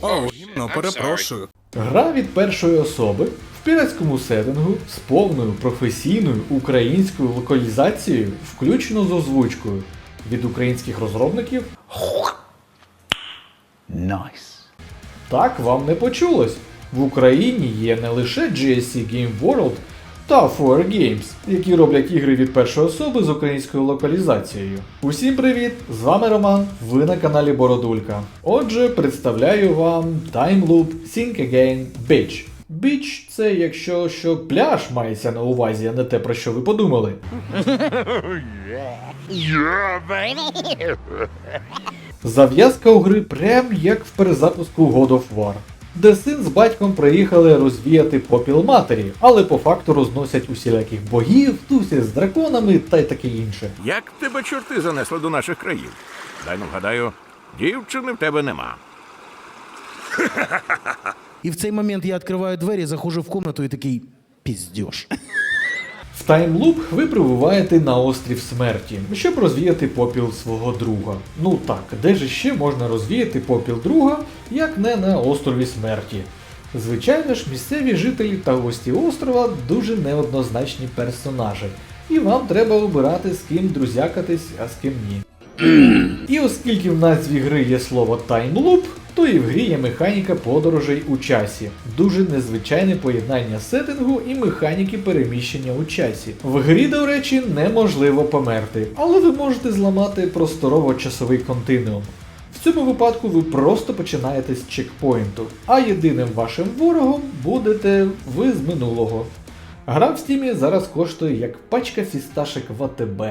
О, гімно, перепрошую. Гра від першої особи в піратському сеттингу з повною професійною українською локалізацією, включно з озвучкою від українських розробників. Nice. Так вам не почулось. В Україні є не лише GSC Game World та 4 Games, які роблять ігри від першої особи з українською локалізацією. Усім привіт! З вами Роман, ви на каналі Бородулька. Отже, представляю вам Time Loop Think Again Beach. Біч це якщо що пляж мається на увазі, а не те про що ви подумали. Зав'язка у гри прям як в перезапуску God of War, де син з батьком приїхали розвіяти попіл матері, але по факту розносять усіляких богів, тусять з драконами та й таке інше. Як тебе чорти занесли до наших країв? Дай ну вгадаю, дівчини в тебе нема. І в цей момент я відкриваю двері, заходжу в комнату і такий піздьош. В таймлуп ви прибуваєте на острів смерті, щоб розвіяти попіл свого друга. Ну так, де ж ще можна розвіяти попіл друга, як не на острові смерті? Звичайно ж, місцеві жителі та гості острова дуже неоднозначні персонажі, і вам треба обирати з ким друзякатись, а з ким ні. І оскільки в назві гри є слово таймлуп, то і в грі є механіка подорожей у часі. Дуже незвичайне поєднання сеттингу і механіки переміщення у часі. В грі, до речі, неможливо померти, але ви можете зламати просторово-часовий континуум. Цьому випадку ви просто починаєте з чекпоінту, а єдиним вашим ворогом будете ви з минулого. Гра в стімі зараз коштує як пачка фісташек в АТБ.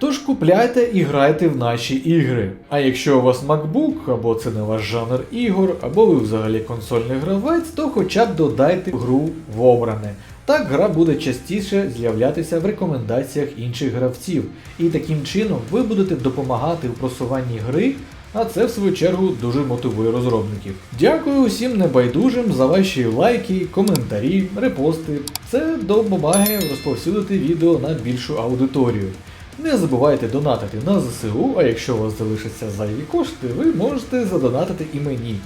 Тож купляйте і грайте в наші ігри. А якщо у вас MacBook, або це не ваш жанр ігор, або ви взагалі консольний гравець, то хоча б додайте гру в обране. Так гра буде частіше з'являтися в рекомендаціях інших гравців, і таким чином ви будете допомагати в просуванні гри, а це в свою чергу дуже мотивує розробників. Дякую усім небайдужим за ваші лайки, коментарі, репости. Це допомагає розповсюдити відео на більшу аудиторію. Не забувайте донатити на ЗСУ, а якщо у вас залишаться зайві кошти, ви можете задонатити і мені.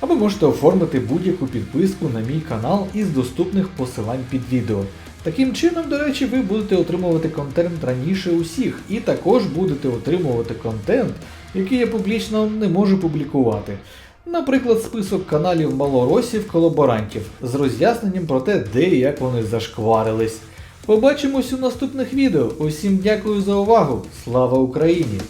Або можете оформити будь-яку підписку на мій канал із доступних посилань під відео. Таким чином, до речі, ви будете отримувати контент раніше усіх, і також будете отримувати контент, який я публічно не можу публікувати. Наприклад, список каналів малоросів колаборантів з роз'ясненням про те, де і як вони зашкварились. Побачимось у наступних відео. Усім дякую за увагу. Слава Україні!